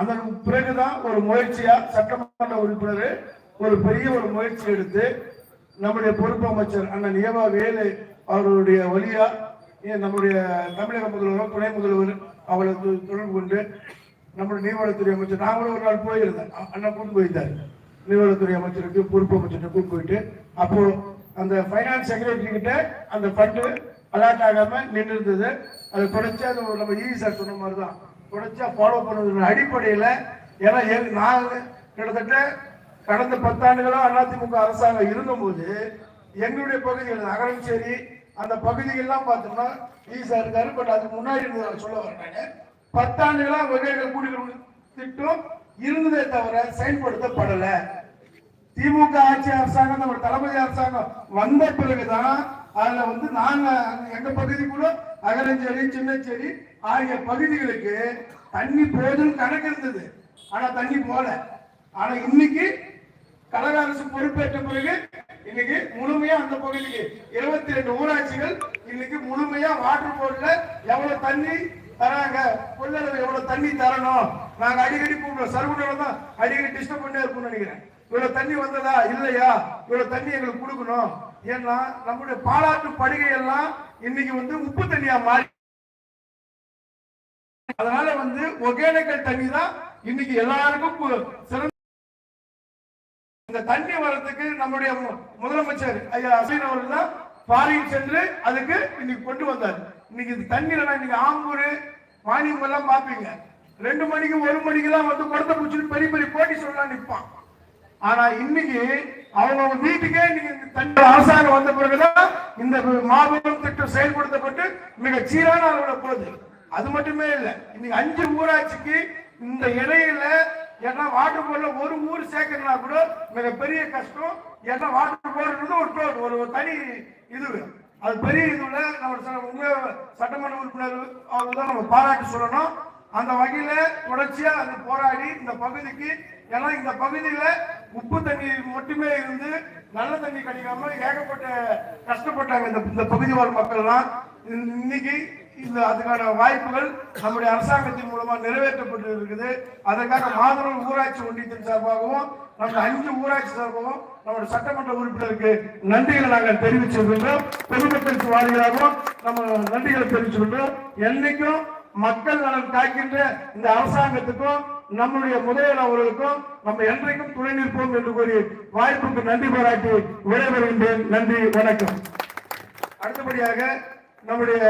அதற்கு பிறகுதான் ஒரு முயற்சியா சட்டமன்ற உறுப்பினர் ஒரு பெரிய ஒரு முயற்சி எடுத்து நம்முடைய பொறுப்பு அமைச்சர் அண்ணன் ஏவா வேலு அவர்களுடைய வழியா நம்முடைய தமிழக முதல்வரும் துணை முதல்வர் அவளுக்கு தொடர்பு கொண்டு நம்முடைய நீர்வளத்துறை அமைச்சர் நாங்களும் ஒரு நாள் போயிருந்தேன் அண்ணன் கூட்டு போயிருந்தார் நீர்வளத்துறை அமைச்சருக்கு பொறுப்பு அமைச்சருக்கு கூட்டு போயிட்டு அப்போ அந்த ஃபைனான்ஸ் செக்ரட்டரி கிட்ட அந்த ஃபண்டு அலாட் ஆகாம நின்று இருந்தது அதை குறைச்சி அது நம்ம e ஈஸியாக சொன்ன மாதிரி தான் தொடர்ச்சியா ஃபாலோ பண்ணது அடிப்படையில் ஏன்னா நான் கிட்டத்தட்ட கடந்த பத்தாண்டுகளா அதிமுக அரசாங்கம் இருந்தபோது எங்களுடைய பகுதிகள் சரி அந்த பகுதிகள்லாம் பார்த்தோம்னா ஈஸா இருக்காரு பட் அதுக்கு முன்னாடி இருந்தது சொல்ல வர்றாங்க பத்தாண்டுகளா வகைகள் குடிகள் திட்டம் இருந்ததே தவிர செயல்படுத்தப்படலை. திமுக ஆட்சி அரசாங்கம் நம்ம தளபதி அரசாங்கம் வந்த பிறகுதான் அதுல வந்து நாங்க எங்க பகுதி கூட அகலஞ்சேரி சின்னச்சேரி ஆகிய பகுதிகளுக்கு தண்ணி போதும் கணக்கு இருந்தது. ஆனா தண்ணி போல. ஆனா இன்னைக்கு கழக அரசு பொறுப்பேற்ற பிறகு இன்னைக்கு முழுமையா அந்த பகுதிக்கு இருபத்தி ரெண்டு ஊராட்சிகள் இன்னைக்கு முழுமையா வாட்டர் போர்ட்ல எவ்வளவு தண்ணி தராங்க? கொள்ளளவு எவ்வளவு தண்ணி தரணும்? நாங்க அடிக்கடி கூப்பிடுறோம் சர்வனோட தான் அடிக்கடி டிஸ்டர்ப் பண்ணே இருக்கும்னு நினைக்கிறேன். இவ்வளவு தண்ணி வந்ததா? இல்லையா? இவ்வளவு தண்ணி எங்களுக்கு கொடுக்கணும். ஏன்னா நம்முடைய பாலாற்று படுகை எல்லாம் இன்னைக்கு வந்து உப்பு தண்ணியா மாறி அதனால வந்து ஒகேனக்கல் தண்ணி தான் இன்னைக்கு எல்லாருக்கும் சிறந்த இந்த தண்ணி வரத்துக்கு நம்முடைய முதலமைச்சர் ஐயா அசீன் அவர்கள் தான் பாரியில் சென்று அதுக்கு இன்னைக்கு கொண்டு வந்தார். இன்னைக்கு இந்த தண்ணியில இன்னைக்கு ஆம்பூர் மானியம் எல்லாம் பார்ப்பீங்க. ரெண்டு மணிக்கு ஒரு மணிக்கு தான் வந்து குடத்தை பிடிச்சிட்டு பெரிய பெரிய போட்டி சொல்லலாம் நிற்பான் ஆனா இன்னைக்கு அவங்க வீட்டுக்கே இன்னைக்கு இந்த தண்ணி அரசாங்கம் வந்த பிறகுதான் இந்த மாபெரும் திட்டம் செயல்படுத்தப்பட்டு மிக சீரான அளவுல போகுது. அது மட்டுமே இல்லை இன்னைக்கு அஞ்சு ஊராட்சிக்கு இந்த இடையில ஏன்னா வாட்டர் போர்ல ஒரு ஊர் சேர்க்கணும்னா கூட மிகப்பெரிய கஷ்டம். ஏன்னா வாட்டர் போர்ன்றது ஒரு டோல் ஒரு தனி இது. அது பெரிய இதுல நம்ம சட்டமன்ற உறுப்பினர் அவங்க தான் நம்ம பாராட்டி சொல்லணும். அந்த வகையில தொடர்ச்சியா அது போராடி இந்த பகுதிக்கு ஏன்னா இந்த பகுதியில உப்பு தண்ணி மட்டுமே இருந்து நல்ல தண்ணி கிடைக்காம ஏகப்பட்ட கஷ்டப்பட்டாங்க இந்த இந்த பகுதி வாழ் மக்கள்லாம். இன்னைக்கு இந்த அதுக்கான வாய்ப்புகள் நம்முடைய அரசாங்கத்தின் மூலமா நிறைவேற்றப்பட்டு இருக்குது. அதற்காக மாதவரம் ஊராட்சி ஒன்றியத்தின் சார்பாகவும் நம்ம அஞ்சு ஊராட்சி சார்பாகவும் நம்முடைய சட்டமன்ற உறுப்பினருக்கு நன்றிகளை நாங்கள் தெரிவிச்சிருக்கின்றோம் பொதுமக்களுக்கு வாரியாகவும் நம்ம நன்றிகளை தெரிவிச்சிருக்கின்றோம் என்னைக்கும் மக்கள் நலன் காக்கின்ற இந்த அரசாங்கத்துக்கும் நம்முடைய முதலில் அவர்களுக்கும் நம்ம என்றைக்கும் துணை நிற்போம் என்று கூறி வாய்ப்புக்கு நன்றி பாராட்டி விடைபெறுகின்றேன். நன்றி வணக்கம். அடுத்தபடியாக நம்முடைய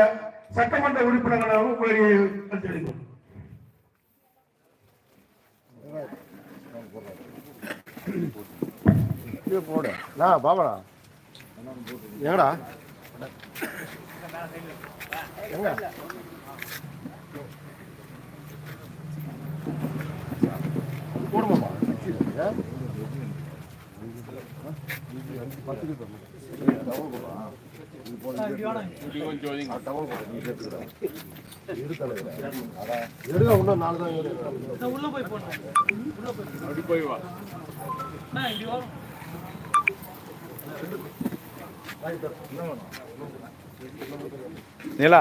சட்டமன்ற உறுப்பினர்களாகவும் உங்களை கருத்தெடுக்கும் இது போடு. நான் எங்கடா? எங்க? எடுக்க இன்னும் நாலு தான் உள்ள போய் போய் அப்படி போய் வா இப்படி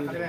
இல்லை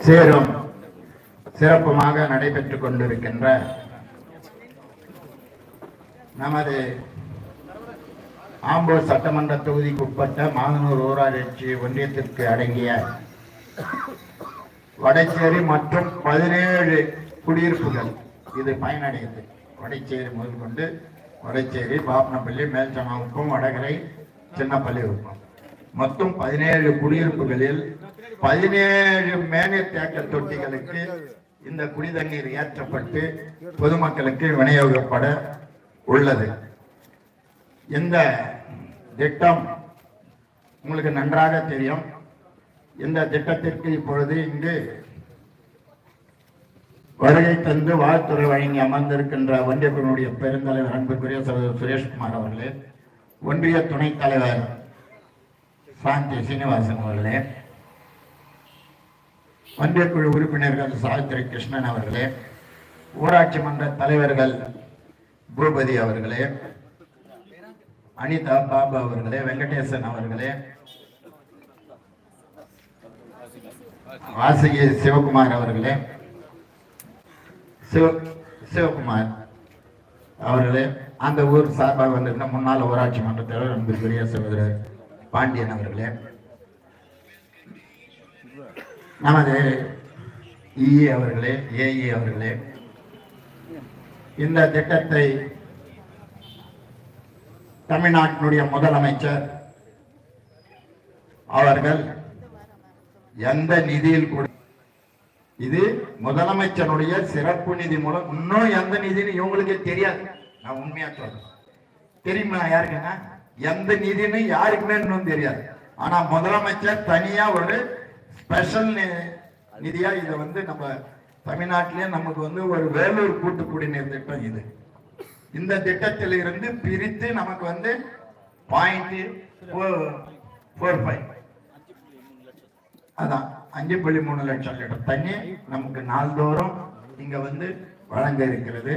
சேரும் சிறப்புமாக நடைபெற்றுக் கொண்டிருக்கின்ற நமது ஆம்பூர் சட்டமன்ற தொகுதிக்கு உட்பட்ட மாதனூர் ஊராட்சி ஒன்றியத்திற்கு அடங்கிய வடச்சேரி மற்றும் பதினேழு குடியிருப்புகள். இது பயனடைகிறது வடச்சேரி முதல் கொண்டு வடச்சேரி பாப்பனப்பள்ளி மேல்சனாவுக்கும் வடகரை சின்னப்பள்ளிவுக்கும் மொத்தம் பதினேழு குடியிருப்புகளில் பதினேழு மேனீர் தேக்க தொட்டிகளுக்கு இந்த குடிதண்ணீர் ஏற்றப்பட்டு பொதுமக்களுக்கு விநியோகப்பட உள்ளது. இந்த திட்டம் உங்களுக்கு நன்றாக தெரியும். இந்த திட்டத்திற்கு இப்பொழுது இங்கு வருகை தந்து வாழ்த்துறை வழங்கி அமர்ந்திருக்கின்ற ஒன்றியத்தினுடைய பெருந்தலைவர் அன்புக்குரிய சகோதரர் சுரேஷ்குமார் அவர்களே ஒன்றிய துணைத் தலைவர் சாந்தி சீனிவாசன் அவர்களே ஒன்றியக்குழு உறுப்பினர்கள் சாவித்திரி கிருஷ்ணன் அவர்களே ஊராட்சி மன்ற தலைவர்கள் பூபதி அவர்களே அனிதா பாபு அவர்களே வெங்கடேசன் அவர்களே. வாசகி சிவகுமார் அவர்களே. சிவ சிவகுமார் அவர்களே அந்த ஊர் சார்பாக வந்திருந்த முன்னாள் ஊராட்சி மன்ற தலைவர் அன்புக்குரிய சகோதரர் பாண்டியன் அவர்களே. நமது இஏ அவர்களே ஏஇ அவர்களே இந்த திட்டத்தை தமிழ்நாட்டினுடைய முதலமைச்சர் அவர்கள் எந்த நிதியில் கூட இது முதலமைச்சருடைய சிறப்பு நிதி மூலம். இன்னும் எந்த நிதின்னு இவங்களுக்கே தெரியாது. நான் உண்மையா சொல்றேன். தெரியுமா யாருக்குங்க எந்த நிதின்னு யாருக்குமே இன்னும் தெரியாது. ஆனா முதலமைச்சர் தனியா ஒரு ஸ்பெஷல் நிதியா இதை வந்து நம்ம தமிழ்நாட்டிலே நமக்கு வந்து ஒரு வேலூர் கூட்டு குடிநீர் திட்டம் இது. இந்த திட்டத்தில் இருந்து பிரித்து நமக்கு வந்து பாயிண்ட் ஃபோர் ஃபைவ் அதான் அஞ்சு புள்ளி மூணு லட்சம் லிட்டர் தண்ணி நமக்கு நாள்தோறும் இங்க வந்து வழங்க இருக்கிறது.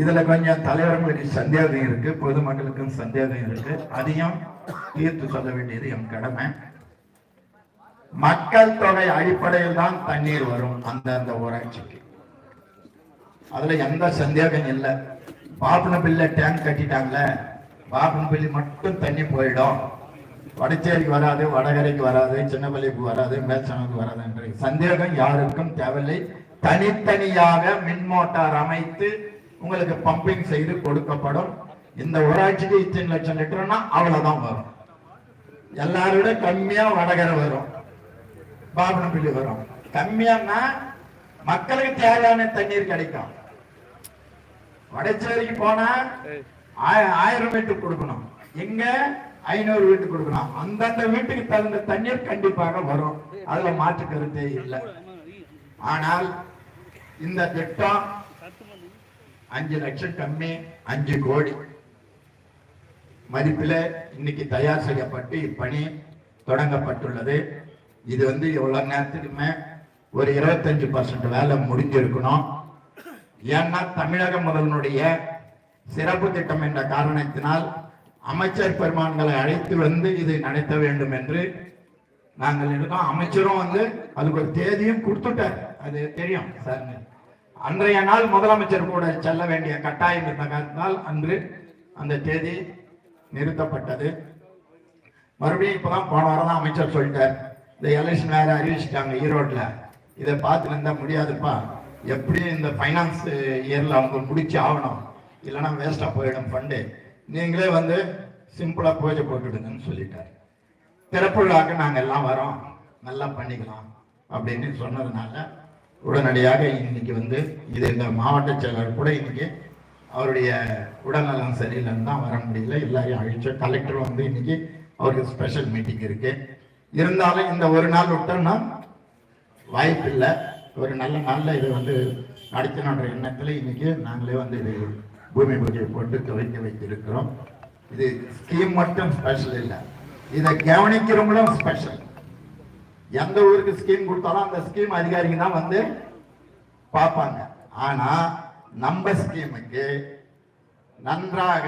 இதுல கொஞ்சம் தலைவர்களுக்கு சந்தேகம் இருக்கு பொதுமக்களுக்கும் சந்தேகம் இருக்கு. அதையும் தீர்த்து சொல்ல வேண்டியது என் கடமை. மக்கள் தொகை அடிப்படையில் தான் தண்ணீர் வரும் அந்தந்த ஊராட்சிக்கு. அதுல எந்த சந்தேகம் இல்லை. பாப்பனப்பில்ல டேங்க் கட்டிட்டாங்களே பாப்பனப்பள்ளி மட்டும் தண்ணி போயிடும். வடச்சேரிக்கு வராது வடகரைக்கு வராது சின்னப்பள்ளிக்கு வராது மேல்சனத்துக்கு வராது என்ற சந்தேகம் யாருக்கும் தேவையில்லை. தனித்தனியாக மின் மோட்டார் அமைத்து உங்களுக்கு பம்பிங் செய்து கொடுக்கப்படும். இந்த ஊராட்சிக்கு இத்தனை லட்சம் லிட்டர்னா அவ்வளவுதான் வரும். எல்லாரோட கம்மியா வடகரை வரும். பாபனப்பள்ளி வரும். கம்மியானா மக்களுக்கு தேவையான தண்ணீர் கிடைக்கும். வடச்சேரிக்கு போனா ஆய- ஆயிரம் வீட்டுக்கு கொடுக்கணும். எங்க? ஐநூறு வீட்டுக்கு கொடுக்கணும். அந்தந்த வீட்டுக்கு தகுந்த தண்ணீர் கண்டிப்பாக வரும். அதுல மாற்று கருத்தே இல்லை. ஆனால் இந்த திட்டம் அஞ்சு லட்சம் கம்மி அஞ்சு கோடி. மதிப்பில் இன்னைக்கு தயார் செய்யப்பட்டு இப்பணி தொடங்கப்பட்டுள்ளது. இது வந்து எவ்வளவு நேரத்துக்குமே ஒரு இருபத்தஞ்சு பர்சன்ட் வேலை முடிஞ்சிருக்கணும். ஏன்னா தமிழக முதல்வனுடைய சிறப்பு திட்டம் என்ற காரணத்தினால் அமைச்சர் பெருமான்களை அழைத்து வந்து இது நடத்த வேண்டும் என்று நாங்கள் இருக்கோம் அமைச்சரும் வந்து அதுக்கு ஒரு தேதியும் கொடுத்துட்டார். அது தெரியும் சார். அன்றைய நாள் முதலமைச்சர் கூட செல்ல வேண்டிய கட்டாயம் இருந்த காரணத்தால் அன்று அந்த தேதி நிறுத்தப்பட்டது. மறுபடியும் இப்பதான் போன வாரம் தான் அமைச்சர் சொல்லிட்டார். இந்த எலெக்ஷன் வேற அறிவிச்சிட்டாங்க ஈரோட்ல இதை பார்த்துட்டு இருந்தா முடியாதுப்பா. எப்படியும் இந்த ஃபைனான்ஸ் இயரில் அவங்க முடிச்சு ஆகணும்? இல்லைன்னா வேஸ்ட்டாக போயிடும் ஃபண்டு நீங்களே வந்து சிம்பிளாக பூஜை போட்டுடுங்கன்னு சொல்லிட்டார். திறப்பு நாங்கள் எல்லாம் வரோம். நல்லா பண்ணிக்கலாம் அப்படின்னு சொன்னதுனால உடனடியாக இன்னைக்கு வந்து இது இந்த மாவட்ட செயலர் கூட இன்னைக்கு அவருடைய உடல்நலம் சரியில்லைன்னு தான் வர முடியல. எல்லாரையும் அழிச்சு கலெக்டர் வந்து இன்னைக்கு அவருக்கு ஸ்பெஷல் மீட்டிங் இருக்கு. இருந்தாலும் இந்த ஒரு நாள் விட்டோம்னா வாய்ப்பு இல்லை ஒரு நல்ல நாளில் இது வந்து நடத்தணுன்ற எண்ணத்தில் இன்னைக்கு நாங்களே வந்து இது பூமி பூஜை போட்டு துவைக்க வைத்திருக்கிறோம். இது ஸ்கீம் மட்டும் ஸ்பெஷல் இல்லை. இதை கவனிக்கிறவங்களும் ஸ்பெஷல் எந்த ஊருக்கு ஸ்கீம் கொடுத்தாலும் அந்த ஸ்கீம் அதிகாரிங்க தான் வந்து பார்ப்பாங்க. ஆனால் நம்ம ஸ்கீமுக்கு நன்றாக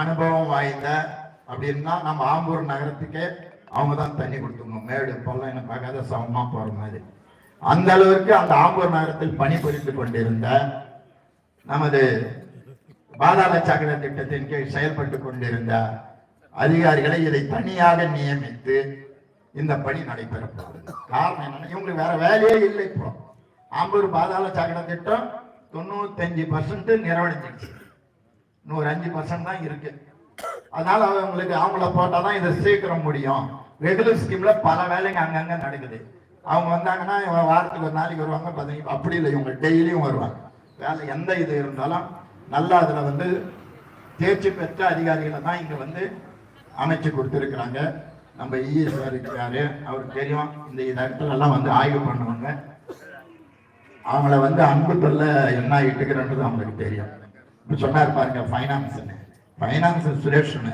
அனுபவம் வாய்ந்த அப்படின்னா நம்ம ஆம்பூர் நகரத்துக்கே அவங்க தான் தண்ணி கொடுத்துருங்க மேடு பள்ளம் என்ன பார்க்காத சமமாக போகிற மாதிரி. அந்த அளவிற்கு அந்த ஆம்பூர் நகரத்தில் பணிபுரிந்து கொண்டிருந்த நமது பாதாள சாக்கடை திட்டத்தின் கீழ் செயல்பட்டு கொண்டிருந்த அதிகாரிகளை இதை தனியாக நியமித்து இந்த பணி நடைபெற காரணம் என்னன்னா இவங்களுக்கு வேற வேலையே இல்லை இப்போ. ஆம்பூர் பாதாள சாக்கடை திட்டம் தொண்ணூத்தஞ்சு பர்சன்ட் நிறைவடைஞ்சிடுச்சு. நூறு அஞ்சு பர்சன்ட் தான் இருக்கு. அதனால அவங்களுக்கு அவங்கள போட்டால் தான் இதை சீக்கிரம் முடியும். ரெகுலர் ஸ்கீம்ல பல வேலைங்க அங்கங்க நடக்குது. அவங்க வந்தாங்கன்னா இவங்க வாரத்துக்கு ஒரு நாளைக்கு வருவாங்க பார்த்தீங்க அப்படி இல்லை. இவங்க டெய்லியும் வருவாங்க. வேலை எந்த இது இருந்தாலும் நல்லா அதில் வந்து தேர்ச்சி பெற்ற அதிகாரிகளை தான் இங்கே வந்து அமைச்சு கொடுத்துருக்குறாங்க. நம்ம இஎஸ்ஆர் இருக்கிறாரு. அவருக்கு தெரியும். இந்த இடத்துல எல்லாம் வந்து ஆய்வு பண்ணுவாங்க. அவங்கள வந்து அன்பு தொல்ல என்ன ஆகிட்டுக்கிறன்றது அவங்களுக்கு தெரியும். இப்போ சொன்னார் பாருங்க ஃபைனான்ஸ்னு ஃபைனான்ஸ் சுரேஷ்னு.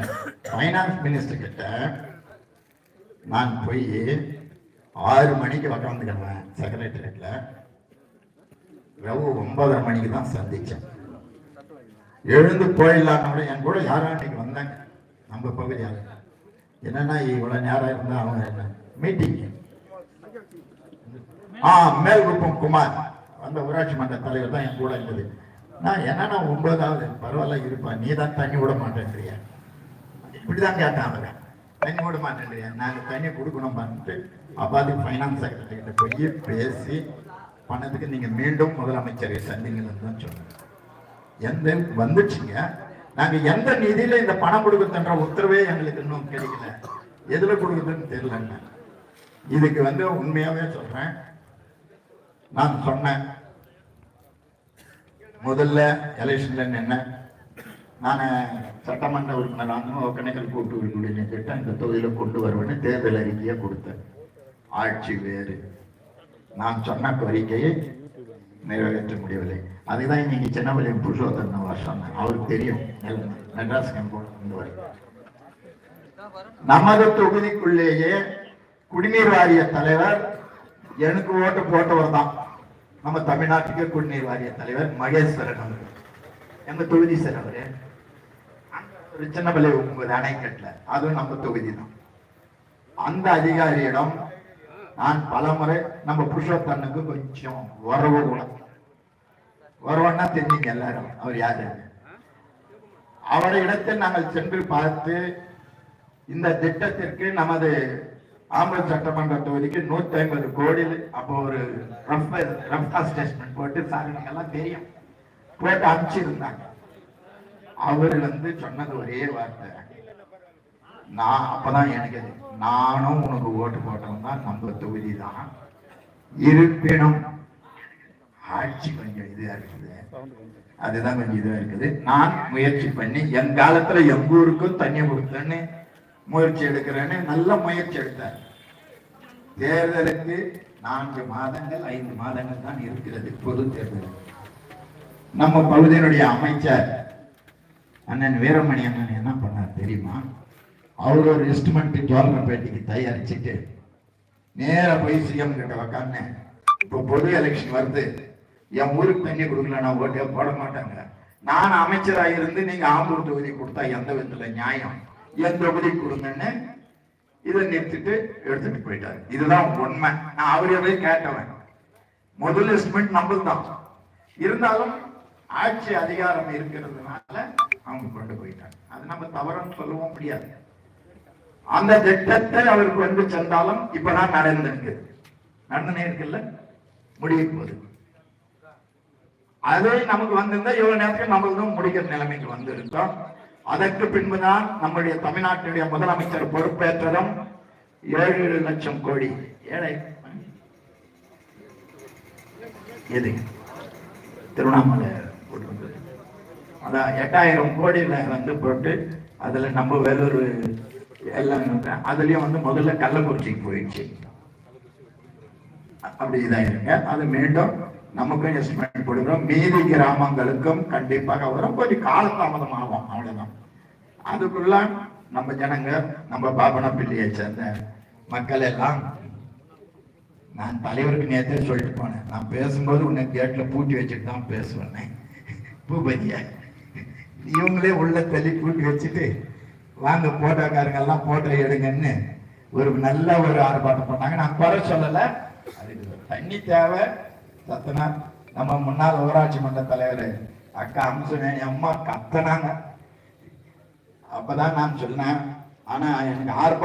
ஃபைனான்ஸ் மினிஸ்டர் கிட்ட நான் போய் ஆறு மணிக்கு உட்காந்துக்கிறேன் செக்ரட்டரியேட்ல ரவு ஒன்பதரை மணிக்கு தான் சந்திச்சேன். எழுந்து போயிடலாம் கூட என் கூட யாரும் அன்னைக்கு வந்தாங்க. நம்ம பகுதியால் என்னன்னா இவ்வளவு நேரம் இருந்தா அவங்க என்ன? மீட்டிங் ஆ மேல்குப்பம் குமார். அந்த ஊராட்சி மன்ற தலைவர் தான் என் கூட இருந்தது. நான் என்னன்னா ஒன்பதாவது பரவாயில்ல இருப்பா. நீ தான் தண்ணி விட மாட்டேன்றியா. இப்படிதான் கேட்டான் அவங்க தண்ணி விட மாட்டேன்றியா. நாங்க தண்ணி கொடுக்கணும் பண்ணிட்டு அப்பாதி ஃபைனான்ஸ் செக்ரட்டரி கிட்ட போய் பேசி பணத்துக்கு நீங்க மீண்டும் முதலமைச்சரை சந்திங்கன்னு தான் சொன்னேன். எந்த வந்துச்சுங்க. நாங்க எந்த நிதியில இந்த பணம் கொடுக்குறதுன்ற உத்தரவே எங்களுக்கு இன்னும் கிடைக்கல. எதுல கொடுக்குறதுன்னு தெரியலங்க. இதுக்கு வந்து உண்மையாவே சொல்றேன். நான் சொன்னேன். முதல்ல எலெக்ஷன்ல நின்ன நான் சட்டமன்ற உறுப்பினராக ஒக்கணைகள் கூட்டு உறுப்பினர் கிட்ட இந்த தொகுதியில கொண்டு வருவேன்னு தேர்தல் அறிக்கையை கொடுத்தேன். ஆட்சி வேறு. நான் சொன்ன கோரிக்கையை நிறைவேற்ற முடியவில்லை. அதுதான் இன்னைக்கு சின்னவளியம் புருஷோத்தன் அவர் சொன்னேன் அவருக்கு தெரியும். மெட்ராஸ் கொண்டு நமது தொகுதிக்குள்ளேயே குடிநீர் வாரிய தலைவர் எனக்கு ஓட்டு போட்டவர் தான். நம்ம தமிழ்நாட்டுக்கு குடிநீர் வாரிய தலைவர் மகேஸ்வரன் அவர்கள். எங்க தொகுதி சார் அவரு ஒரு சின்னப்பள்ளி உங்கள் அணைக்கட்டுல. அதுவும் நம்ம தொகுதி தான். அந்த அதிகாரியிடம் நான் பலமுறை நம்ம புருஷோத்தனுக்கு கொஞ்சம் உறவு கூட உறவுன்னா தெரிஞ்சுங்க எல்லாரும். அவர் யாரு? அவரை இடத்தில் நாங்கள் சென்று பார்த்து இந்த திட்டத்திற்கு நமது ஆம்பூர் சட்டமன்ற தொகுதிக்கு நூத்தி ஐம்பது கோடியில் அப்போ ஒரு ரஃப் ரஃப் ஸ்டேட்மெண்ட் போட்டு சார் எல்லாம் தெரியும். போட்டு அனுப்பிச்சிருந்தாங்க. அவர் வந்து சொன்னது ஒரே வார்த்தை. நான் அப்பதான் எனக்கு நானும் உனக்கு ஓட்டு போட்டவன் தான் நம்ம தொகுதி தான். இருப்பினும் ஆட்சி கொஞ்சம் இதா இருக்குது. அதுதான் கொஞ்சம் இதுவாக இருக்குது. நான் முயற்சி பண்ணி என் காலத்துல எங்க ஊருக்கும் தண்ணி கொடுத்தேன்னு முயற்சி எடுக்கிறேன்னு நல்ல முயற்சி எடுத்தார். தேர்தலுக்கு நான்கு மாதங்கள் ஐந்து மாதங்கள் தான் இருக்கிறது பொது தேர்தல். நம்ம பகுதியினுடைய அமைச்சர் அண்ணன் வீரமணி அண்ணன் என்ன பண்ணார் தெரியுமா? அவர் ஒரு எஸ்டிமெண்ட் பேட்டிக்கு தயாரிச்சுட்டு நேராக போய் சிஎம் கிட்ட உக்காந்து இப்போ பொது எலெக்ஷன் வருது. என் ஊருக்கு தண்ணி கொடுக்கல நான் ஓட்டே போட மாட்டாங்க. நான் அமைச்சராக இருந்து நீங்கள் ஆம்பூர் தொகுதி கொடுத்தா எந்த விதத்தில் நியாயம்? என் தொகுதி கொடுங்கன்னு இதை நிறுத்திட்டு எடுத்துட்டு போயிட்டாரு. இதுதான் உண்மை. நான் அவரே போய் கேட்டவன். முதல் எஸ்டிமேட் நம்மளுக்கு தான் இருந்தாலும் ஆட்சி அதிகாரம் இருக்கிறதுனால அவங்க கொண்டு போயிட்டாங்க. அது நம்ம தவறுன்னு சொல்லவும் முடியாது. அந்த திட்டத்தை அவருக்கு வந்து சென்றாலும் இப்பதான் நடந்திருக்கு. நடந்துனே இருக்குல்ல? முடிய போகுது. அதே நமக்கு வந்திருந்தா இவ்வளவு நேரத்துக்கு நம்மளதும் முடிக்கிற நிலைமைக்கு வந்திருக்கோம் அதற்கு பின்புதான் நம்முடைய தமிழ்நாட்டினுடைய முதலமைச்சர் பொறுப்பேற்றதும் ஏழு லட்சம் கோடி. ஏழை. எது? திருவண்ணாமலை போட்டு வந்தது. அதான் எட்டாயிரம் கோடியில வந்து போட்டு அதுல நம்ம வேறொரு எல்லாம் அதுலயும் வந்து முதல்ல கள்ளக்குறிச்சிக்கு போயிடுச்சு. அப்படி இதாயிருங்க அது மீண்டும் நமக்கும் எஸ்டிமேட் கொடுக்குறோம். மீதி கிராமங்களுக்கும் கண்டிப்பாக வரும். கொஞ்சம் காலதாமதம் ஆகும் அவ்வளவுதான். அதுக்குள்ள நம்ம ஜனங்க நம்ம பாபனப்பள்ளியை சேர்ந்த மக்கள் எல்லாம் நான் தலைவருக்கு நேத்தே சொல்லிட்டு போனேன். நான் பேசும்போது உன்னை கேட்டில் பூட்டி வச்சுட்டு தான் பேசுவேன். பூபதிய. இவங்களே உள்ள தள்ளி பூட்டி வச்சுட்டு வாங்க போட்டோக்காரங்க எல்லாம் போட்டோ எடுங்கன்னு ஒரு நல்ல ஒரு ஆர்ப்பாட்டம் பண்ணாங்க. நான் குறை சொல்லலை. அதுக்கு தண்ணி தேவை. சத்தனா நம்ம முன்னாள் ஊராட்சி மன்ற தலைவர் அக்கா அம்சவேணி அம்மா கத்தனாங்க. அப்பதான் நான் சொன்னேன். ஆனா எனக்கு ஆர்ப்பாட்டம்